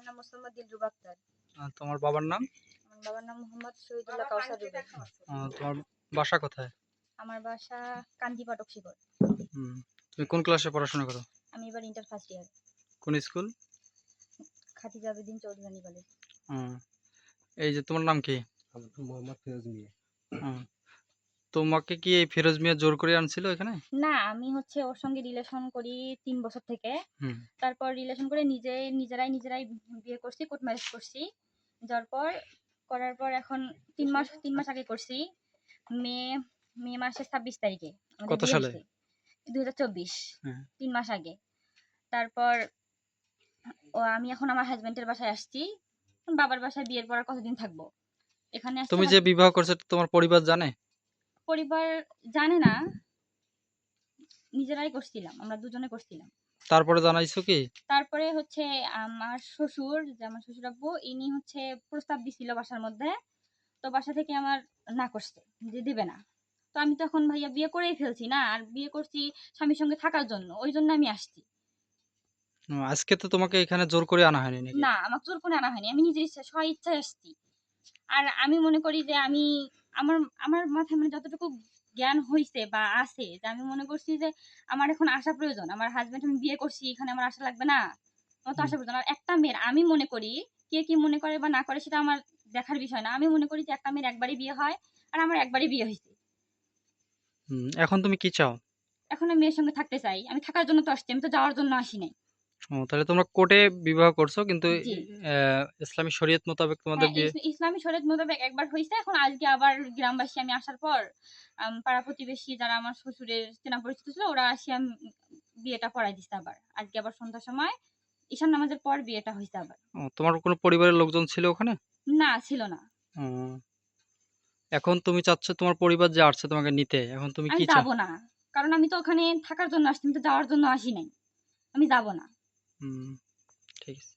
আমার নাম মোসাম্মদ দিলরুবা আক্তার। তোমার বাবার নাম? আমার বাবার নাম মোহাম্মদ শহীদুল্লাহ কাউসার তোমার বাসা কোথায়? আমার বাসা কান্দি পাটক শিকর তুমি কোন ক্লাসে পড়াশোনা করো? আমি এবার ইন্টার ফার্স্ট ইয়ার কোন স্কুল খাদিজা আবেদিন চৌধুরী রানী কলেজ এই যে তোমার নাম কি? আমার নাম মোহাম্মদ ফিরোজ মিয়া। তোমাকে কি এই ফিরোজ মিয়া জোর করে আনছিল এখানে? না আমি হচ্ছে ওর সঙ্গে রিলেশন করি তিন বছর থেকে। তারপর রিলেশন করে নিজে নিজেরাই নিজেরাই বিয়ে করছি কোর্ট ম্যারেজ করছি। যার পর করার পর এখন তিন মাস তিন মাস আগে করছি। মে মে মাসের ছাব্বিশ তারিখে কত সালে? দুই হাজার চব্বিশ হ্যাঁ। তিন মাস আগে। তারপর ও আমি এখন আমার হাজবেন্ডের বাসায় আসছি। বাবার বাসায় বিয়ের পর কতদিন থাকব? এখানে তুমি যে বিবাহ করছ তোমার পরিবার জানে? পরিবার জানে না নিজেরাই করছিলাম আমরা দুজনে করছিলাম। তারপরে জানাইছো কি? তারপরে হচ্ছে আমার শ্বশুর যে আমার শ্বশুর আব্বু ইনি হচ্ছে প্রস্তাব দিছিল বাসার মধ্যে তো বাসা থেকে আমার না করছে যে দিবে না। তো আমি তখন ভাইয়া বিয়ে করেই ফেলছি না আর বিয়ে করছি স্বামীর সঙ্গে থাকার জন্য ওই জন্য আমি আসছি। আজকে তো তোমাকে এখানে জোর করে আনা হয়নি না আমার জোর করে আনা হয়নি আমি নিজের ইচ্ছা স্ব ইচ্ছায় আসছি। আর আমি মনে করি যে আমি আমার আমার মাথায় মানে যতটুকু জ্ঞান হয়েছে বা আছে যে আমি মনে করছি যে আমার এখন আসা প্রয়োজন আমার হাজবেন্ড আমি বিয়ে করছি এখানে আমার আশা লাগবে না আমার তো। আসা প্রয়োজন। আর একটা মেয়ের আমি মনে করি কে কি মনে করে বা না করে সেটা আমার দেখার বিষয় না। আমি মনে করি যে একটা মেয়ের একবারই বিয়ে হয় আর আমার একবারই বিয়ে হয়েছে এখন তুমি কি চাও? এখন আমি মেয়ের সঙ্গে থাকতে চাই। আমি থাকার জন্য তো আসছি আমি তো যাওয়ার জন্য আসি নাই। ও তাহলে তোমরা কোর্টে বিবাহ করছ কিন্তু ইসলামী শরীয়ত মোতাবেক তোমাদের হ্যাঁ, বিয়ে ইসলামী শরীয়ত মোতাবেক একবার হয়েছে এখন আজকে আবার গ্রামবাসী আমি আসার পর পাড়া প্রতিবেশী যারা আমার শ্বশুরের চেনা পরিচিত ছিল ওরা আসি আমি বিয়েটা পড়াই দিচ্ছে আবার। আজকে আবার সন্ধ্যার সময় ঈশান নামাজের পর বিয়েটা হয়েছে আবার। তোমার কোনো পরিবারের লোকজন ছিল ওখানে? না ছিল না। এখন তুমি চাচ্ছ তোমার পরিবার যে আসছে তোমাকে নিতে এখন তুমি কি চাও? যাব না কারণ আমি তো ওখানে থাকার জন্য আসছি আমি তো যাওয়ার জন্য আসি নাই। আমি যাব না। হুম ঠিক আছে